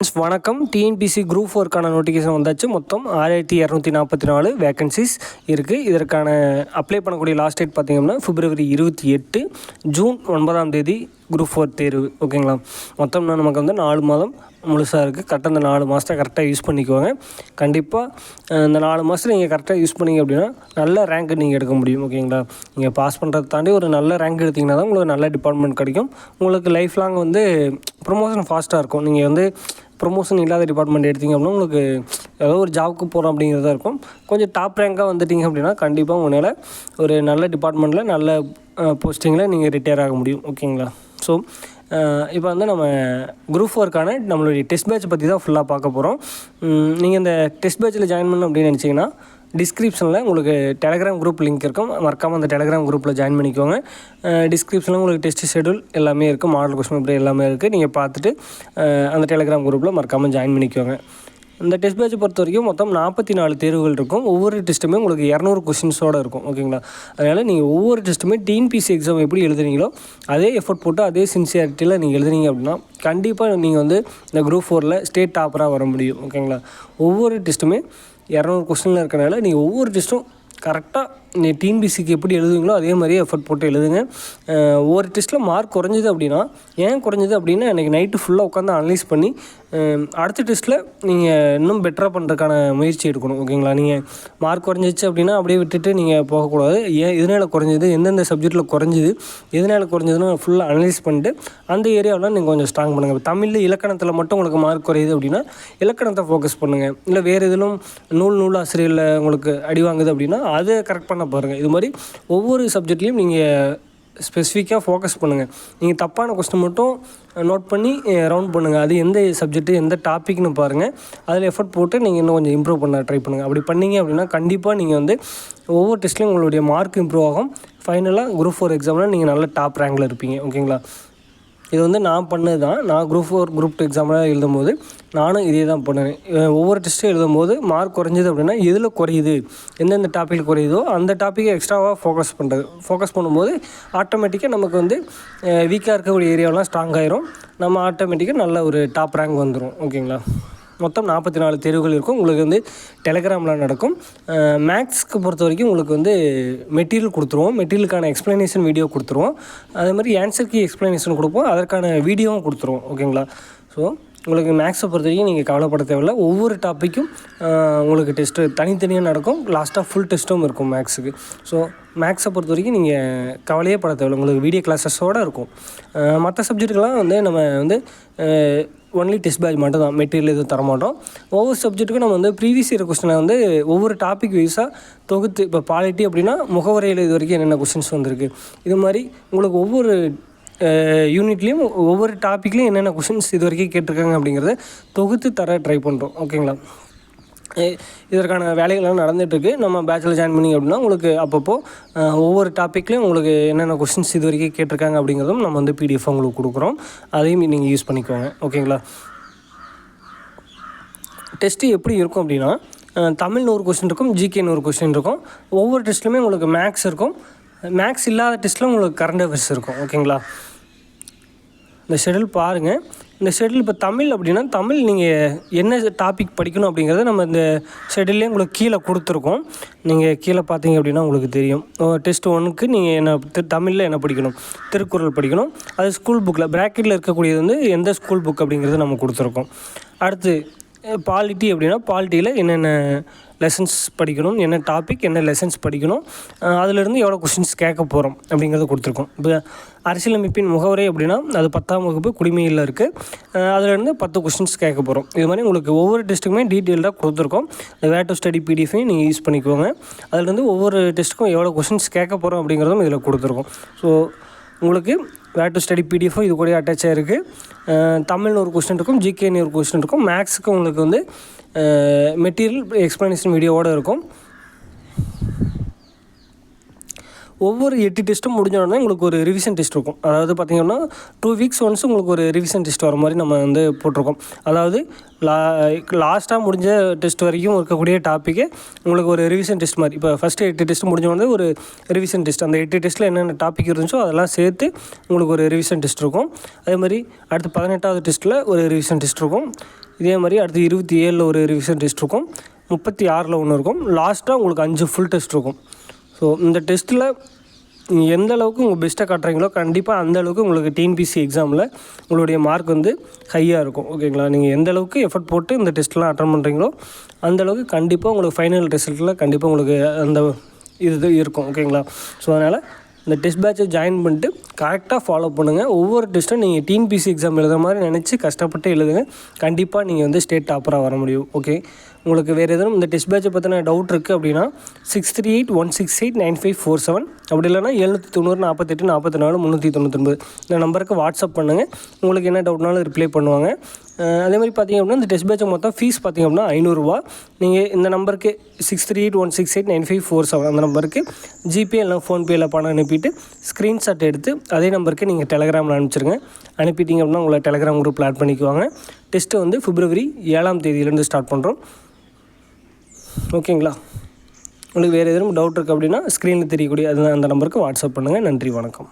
Friends, வணக்கம். TNPSC group ஃபோருக்கான notification வந்தாச்சு. மொத்தம் ஆயிரத்தி இரநூத்தி நாற்பத்தி நாலு வேகன்சிஸ் இருக்குது இதற்கான அப்ளை பண்ணக்கூடிய லாஸ்ட் டேட் பார்த்தீங்கன்னா பிப்ரவரி இருபத்தி எட்டு ஜூன் ஒன்பதாம் தேதி குரூப் ஃபோர் தேர்வு. ஓகேங்களா மொத்தம்னா நமக்கு வந்து நாலு மாதம் முழுசாக இருக்குது கரெக்டாக இந்த நாலு மாதத்தை கரெக்டாக யூஸ் பண்ணிக்கோங்க. கண்டிப்பாக இந்த நாலு மாதத்தில் நீங்கள் கரெக்டாக யூஸ் பண்ணிங்க அப்படின்னா நல்ல ரேங்க் நீங்கள் எடுக்க முடியும். ஓகேங்களா நீங்கள் பாஸ் பண்ணுறதை தாண்டி ஒரு நல்ல ரேங்க் எடுத்திங்கன்னா தான் உங்களுக்கு நல்ல டிபார்ட்மெண்ட் கிடைக்கும். உங்களுக்கு லைஃப் லாங் வந்து ப்ரொமோஷன் ஃபாஸ்ட்டாக இருக்கும். நீங்கள் வந்து ப்ரொமோஷன் இல்லாத டிபார்ட்மெண்ட் எடுத்திங்க அப்படின்னா உங்களுக்கு ஏதோ ஒரு ஜாப்க்கு போகிறோம் அப்படிங்கிறதா இருக்கும். கொஞ்சம் டாப் ரேங்காக வந்துட்டீங்க அப்படின்னா கண்டிப்பாக உங்களால் ஒரு நல்ல டிபார்ட்மெண்ட்டில் நல்ல போஸ்டிங்கில் நீங்கள் ரிட்டையர் ஆக முடியும். ஓகேங்களா ஸோ இப்போ வந்து நம்ம குரூப் ஃபோர்க்கான நம்மளுடைய டெஸ்ட் பேட்ச் பற்றி தான் ஃபுல்லாக பார்க்க போகிறோம் நீங்கள் இந்த டெஸ்ட் பேட்சில் ஜாயின் பண்ணணும் அப்படின்னு நினச்சிங்கன்னா டிஸ்கிரிப்ஷனில் உங்களுக்கு டெலகிராம் குரூப் லிங்க் இருக்கும். மறக்காமல் அந்த டெலகிராம் குரூப்பில் ஜாயின் பண்ணிக்கோங்க. டிஸ்கிரிப்ஷனில் உங்களுக்கு டெஸ்ட் ஷெடியூல் எல்லாமே இருக்குது மாடல் கொஸ்டின் பேப்பர் எல்லாமே இருக்குது நீங்கள் பார்த்துட்டு அந்த டெலகிராம் குரூப்பில் மறக்காமல் ஜாயின் பண்ணிக்கோங்க. இந்த டெஸ்ட் பேட்ச் பொறுத்த வரைக்கும் மொத்தம் நாற்பத்தி நாலு தேர்வுகள் இருக்கும். ஒவ்வொரு டெஸ்ட்டுமே உங்களுக்கு இரநூறு கொஷின்ஸோடு இருக்கும். ஓகேங்களா? அதனால் நீங்கள் ஒவ்வொரு டெஸ்ட்டுமே டிஎன்பிசி எக்ஸாம் எப்படி எழுதுறீங்களோ அதே எஃபர்ட் போட்டு அதே சின்சியாரிட்டியில் நீங்கள் எழுதுனீங்க அப்படின்னா கண்டிப்பாக நீங்கள் வந்து இந்த குரூப் ஃபோரில் ஸ்டேட் டாப்பராக வர முடியும். ஓகேங்களா? ஒவ்வொரு டெஸ்ட்டுமே இரநூறு கொஸ்டினில் இருக்கனால நீங்கள் ஒவ்வொரு டெஸ்ட்டும் கரெக்டாக நீ டிஎன்பிசிக்கு எப்படி எழுதுவீங்களோ அதே மாதிரியே எஃபர்ட் போட்டு எழுதுங்க. ஒவ்வொரு டெஸ்ட்டில் மார்க் குறைஞ்சது அப்படின்னா ஏன் குறைஞ்சது அப்படின்னா எனக்கு நைட்டு ஃபுல்லாக உட்காந்து அனலைஸ் பண்ணி அடுத்த டெஸ்ட்டில் நீங்கள் இன்னும் பெட்டராக பண்ணுறதுக்கான முயற்சி எடுக்கணும் ஓகேங்களா நீங்கள் மார்க் குறைஞ்சிச்சு அப்படின்னா அப்படியே விட்டுட்டு நீங்கள் போகக்கூடாது. ஏன் எதனால் குறைஞ்சது? எந்தெந்த சப்ஜெக்ட்டில் குறைஞ்சிது? எதனால் குறைஞ்சதுன்னு ஃபுல்லாக அனலைஸ் பண்ணிட்டு அந்த ஏரியாவில் நீங்கள் கொஞ்சம் ஸ்ட்ராங் பண்ணுங்கள் தமிழ் தமிழில் இலக்கணத்தில் மட்டும் உங்களுக்கு மார்க் குறையுது அப்படின்னா இலக்கணத்தை ஃபோக்கஸ் பண்ணுங்கள் இல்லை வேறு எதிலும் நூல் நூல் ஆசிரியரில் உங்களுக்கு அடி வாங்குது அப்படின்னா அதை கரெக்ட் பண்ண பாருங்கள் இது மாதிரி ஒவ்வொரு சப்ஜெக்ட்லேயும் நீங்கள் ஸ்பெசிஃபிக்காக ஃபோக்கஸ் பண்ணுங்கள் நீங்கள் தப்பான கொஸ்டின் மட்டும் நோட் பண்ணி ரவுண்ட் பண்ணுங்கள் அது எந்த சப்ஜெக்ட்டு எந்த டாபிக்னு பாருங்கள் அதில் எஃபர்ட் போட்டு நீங்கள் இன்னும் கொஞ்சம் இம்ப்ரூவ் பண்ண ட்ரை பண்ணுங்கள் அப்படி பண்ணீங்க அப்படின்னா கண்டிப்பாக நீங்கள் வந்து ஒவ்வொரு டெஸ்ட்லையும் உங்களுடைய மார்க் இம்ப்ரூவ் ஆகும். ஃபைனலாக குரூப் ஃபோர் எக்ஸாமில் நீங்கள் நல்ல டாப் ரேங்கில் இருப்பீங்க. ஓகேங்களா இது வந்து நான் பண்ணது தான். நான் குரூப் ஃபோர் குரூப் டூ எக்ஸாம்லாம் எழுதும்போது நானும் இதே தான் பண்ணேன் ஒவ்வொரு டெஸ்ட்டும் எழுதும்போது மார்க் குறைஞ்சது அப்படின்னா எதில் குறையுது? எந்தெந்த டாப்பிக் குறையுதோ அந்த டாப்பிக்கை எக்ஸ்ட்ராவாக ஃபோக்கஸ் பண்ணுறது ஃபோக்கஸ் பண்ணும்போது ஆட்டோமேட்டிக்காக நமக்கு வந்து வீக்காக இருக்கக்கூடிய ஏரியாவெலாம் ஸ்ட்ராங் ஆயிரும். நம்ம ஆட்டோமேட்டிக்காக நல்ல ஒரு டாப் ரேங்க் வந்துடும் ஓகேங்களா மொத்தம் நாற்பத்தி நாலு தேர்வுகள் இருக்கும். உங்களுக்கு வந்து டெலகிராமில் நடக்கும். மேக்ஸ்க்கு பொறுத்த வரைக்கும் உங்களுக்கு வந்து மெட்டீரியல் கொடுத்துருவோம். மெட்டீரியலுக்கான எக்ஸ்ப்ளனேஷன் வீடியோ கொடுத்துருவோம். அதே மாதிரி ஆன்சர் கீ எக்ஸ்ப்ளனேஷன் கொடுப்போம். அதற்கான வீடியோவும் கொடுத்துருவோம். ஓகேங்களா ஸோ உங்களுக்கு மேக்ஸை பொறுத்த வரைக்கும் நீங்கள் கவலைப்பட தேவையில்ல. ஒவ்வொரு டாப்பிக்கும் உங்களுக்கு டெஸ்ட்டு தனித்தனியாக நடக்கும். லாஸ்ட்டாக ஃபுல் டெஸ்ட்டும் இருக்கும் மேக்ஸுக்கு ஸோ மேக்ஸை பொறுத்த வரைக்கும் நீங்கள் கவலையே பட தேவையில்ல. உங்களுக்கு வீடியோ கிளாஸஸோடு இருக்கும். மற்ற சப்ஜெக்ட்டுக்கெலாம் வந்து நம்ம வந்து ஒன்லி டெஸ்ட் பேட்ச் மட்டும் தான் மெட்டீரியல் எதுவும் தரமாட்டோம். ஒவ்வொரு சப்ஜெக்ட்டுக்கும் நம்ம வந்து ப்ரீவியஸ் இயர் கொஸ்டினை வந்து ஒவ்வொரு டாபிக் வைஸாக தொகுத்து இப்போ பாலிட்டி அப்படின்னா முகவரையில் இது வரைக்கும் என்னென்ன கொஸ்டின்ஸ் வந்திருக்கு. இது மாதிரி உங்களுக்கு ஒவ்வொரு யூனிட்லேயும் ஒவ்வொரு டாப்பிக்லேயும் என்னென்ன கொஷின்ஸ் இது வரைக்கும் கேட்டிருக்காங்க அப்படிங்கிறத தொகுத்து தர ட்ரை பண்ணுறோம் ஓகேங்களா இதற்கான வேலைகள்லாம் நடந்துகிட்ருக்கு நம்ம பேச்சில் ஜாயின் பண்ணிங்க அப்படின்னா உங்களுக்கு அப்பப்போ ஒவ்வொரு டாப்பிக்லேயும் உங்களுக்கு என்னென்ன கொஷின்ஸ் இது வரைக்கும் கேட்டிருக்காங்க அப்படிங்கிறதும் நம்ம வந்து பிடிஎஃப் உங்களுக்கு கொடுக்குறோம். அதையும் நீங்கள் யூஸ் பண்ணிக்கோங்க. ஓகேங்களா டெஸ்ட்டு எப்படி இருக்கும் அப்படின்னா தமிழ் நூறு கொஸ்டின் இருக்கும் ஜிகே நூறு கொஸ்டின் இருக்கும். ஒவ்வொரு டெஸ்ட்லையுமே உங்களுக்கு மேக்ஸ் இருக்கும். மேக்ஸ் இல்லாத டெஸ்ட்டில் உங்களுக்கு கரண்ட் அஃபேர்ஸ் இருக்கும் ஓகேங்களா இந்த ஷெடியூல் பாருங்கள் இந்த ஷெடியூல் இப்போ தமிழ் அப்படின்னா தமிழ் நீங்கள் என்ன டாபிக் படிக்கணும் அப்படிங்கிறத நம்ம இந்த ஷெடியூல்லே உங்களுக்கு கீழே கொடுத்துருக்கோம். நீங்கள் கீழே பார்த்தீங்க அப்படின்னா உங்களுக்கு தெரியும். டெஸ்ட் ஒன்றுக்கு நீங்கள் என்ன தமிழில் என்ன படிக்கணும்? திருக்குறள் படிக்கணும். அது ஸ்கூல் புக்கில் ப்ராக்கெட்டில் இருக்கக்கூடியது வந்து எந்த ஸ்கூல் புக் அப்படிங்கிறத நம்ம கொடுத்துருக்கோம். அடுத்து eh, பாலிட்டி அப்படின்னா பாலிட்டியில் என்னென்ன லெசன்ஸ் படிக்கணும். என்ன டாபிக் என்ன லெசன்ஸ் படிக்கணும். அதிலிருந்து எவ்வளோ கொஷின்ஸ் கேட்க போகிறோம் அப்படிங்கிறத கொடுத்துருக்கோம். இப்போ அரசியலமைப்பின் முகவரை அப்படின்னா அது பத்தாம் வகுப்பு குடிமையில் இருக்குது அதிலிருந்து பத்து கொஷின்ஸ் கேட்க போகிறோம் இது மாதிரி உங்களுக்கு ஒவ்வொரு டெஸ்ட்டுக்குமே டீட்டெயில்டாக கொடுத்துருக்கோம். இந்த வே டு ஸ்டடி பிடிஎஃபையும் நீங்கள் யூஸ் பண்ணிக்கோங்க. அதிலிருந்து ஒவ்வொரு டெஸ்ட்டுக்கும் எவ்வளோ கொஷின்ஸ் கேட்க போகிறோம் அப்படிங்கிறதும் இதில் கொடுத்துருக்கோம். ஸோ உங்களுக்கு வேர் டு ஸ்டடி பிடிஎஃபும் இது கூட அட்டாச் ஆகிருக்கு தமிழ்னு ஒரு கொஸ்டின் இருக்கும் ஜிகேன்னு ஒரு கொஸ்டின் இருக்கும். மேக்ஸுக்கு உங்களுக்கு வந்து மெட்டீரியல் எக்ஸ்ப்ளனேஷன் வீடியோவோடு இருக்கும். ஒவ்வொரு எட்டு டெஸ்ட்டும் முடிஞ்சோடனே உங்களுக்கு ஒரு ரிவிஷன் டெஸ்ட் இருக்கும். அதாவது பார்த்தீங்கன்னா டூ வீக்ஸ் ஒன்ஸ் உங்களுக்கு ஒரு ரிவிஷன் டெஸ்ட் வர மாதிரி நம்ம வந்து போட்டிருக்கோம். அதாவது லா லாஸ்ட்டாக முடிஞ்ச டெஸ்ட் வரைக்கும் இருக்கக்கூடிய டாப்பிக்கு உங்களுக்கு ஒரு ரிவிஷன் டெஸ்ட் மாதிரி. இப்போ ஃபஸ்ட்டு எட்டு டெஸ்ட் முடிஞ்ச உடனே ஒரு ரிவிஷன் டெஸ்ட் அந்த எட்டு டெஸ்ட்டில் என்னென்ன டாபிக் இருந்துச்சோ அதெல்லாம் சேர்த்து உங்களுக்கு ஒரு ரிவிஷன் டெஸ்ட் இருக்கும். அதே மாதிரி அடுத்து பதினெட்டாவது டெஸ்ட்டில் ஒரு ரிவிஷன் டெஸ்ட் இருக்கும். இதே மாதிரி அடுத்து இருபத்தி ஏழில் ஒரு ரிவிஷன் டெஸ்ட் இருக்கும். முப்பத்தி ஆறில் ஒன்று இருக்கும். லாஸ்ட்டாக உங்களுக்கு அஞ்சு ஃபுல் டெஸ்ட் இருக்கும். ஸோ இந்த டெஸ்ட்டில் நீங்கள் எந்த அளவுக்கு உங்கள் பெஸ்ட்டை காட்டுறீங்களோ கண்டிப்பாக அந்த அளவுக்கு உங்களுக்கு டிஎன்பிசி எக்ஸாமில் உங்களுடைய மார்க் வந்து ஹையாக இருக்கும். ஓகேங்களா நீங்கள் எந்த அளவுக்கு எஃபர்ட் போட்டு இந்த டெஸ்ட்லாம் அட்டன் பண்ணுறீங்களோ அந்த அளவுக்கு கண்டிப்பாக உங்களுக்கு ஃபைனல் ரிசல்ட்டில் கண்டிப்பாக உங்களுக்கு அந்த இது இருக்கும். ஓகேங்களா ஸோ அதனால் இந்த டெஸ்ட் பேட்சை ஜாயின் பண்ணிட்டு கரெக்டாக ஃபாலோ பண்ணுங்கள் ஒவ்வொரு டெஸ்ட்டும் நீங்கள் டிஎன்பிசி எக்ஸாம் எழுத மாதிரி நினச்சி கஷ்டப்பட்டு எழுதுங்க. கண்டிப்பாக நீங்கள் வந்து ஸ்டேட் டாப்பராக வர முடியும். ஓகே உங்களுக்கு வேறு எதுவும் இந்த டெஸ்ட் பேட்சை பற்றின டவுட் இருக்குது அப்படின்னா six three eight one six eight nine five four seven அப்படி இல்லைனா எழுநூற்றி தொண்ணூறு நாற்பத்தெட்டு நாற்பத்தி நாலு முந்நூற்றி தொண்ணூத்தொன்பது. இந்த நம்பருக்கு வாட்ஸ்அப் பண்ணுங்கள் உங்களுக்கு என்ன டவுட்னாலும் ரிப்ளை பண்ணுவாங்க. அதே மாதிரி பார்த்தீங்க அப்படின்னா இந்த டெஸ்ட் பேட்சை மொத்தம் ஃபீஸ் பார்த்தீங்க அப்படின்னா ஐநூறுரூவா நீங்கள் இந்த நம்பருக்கு six three eight one six eight nine five four seven அந்த நம்பருக்கு ஜிபே இல்லை ஃபோன்பேயில் பணம் அனுப்பிட்டு ஸ்க்ரீன்ஷாட் எடுத்து அதே நம்பருக்கு நீங்கள் டெலகிராமில் அனுப்பிச்சிருங்க. அனுப்பிட்டீங்க அப்படின்னா உங்களை டெலகிராம் குரூப்பில் ஆட் பண்ணிக்குவாங்க. டெஸ்ட்டு வந்து பிப்ரவரி ஏழாம் தேதியிலேருந்து ஸ்டார்ட் பண்ணுறோம் ஓகேங்களா? உங்களுக்கு வேறு எதுவும் டவுட் இருக்குது அப்படின்னா ஸ்க்ரீனில் தெரியக்கூடிய அது அந்த நம்பருக்கு வாட்ஸ்அப் பண்ணுங்கள் நன்றி வணக்கம்.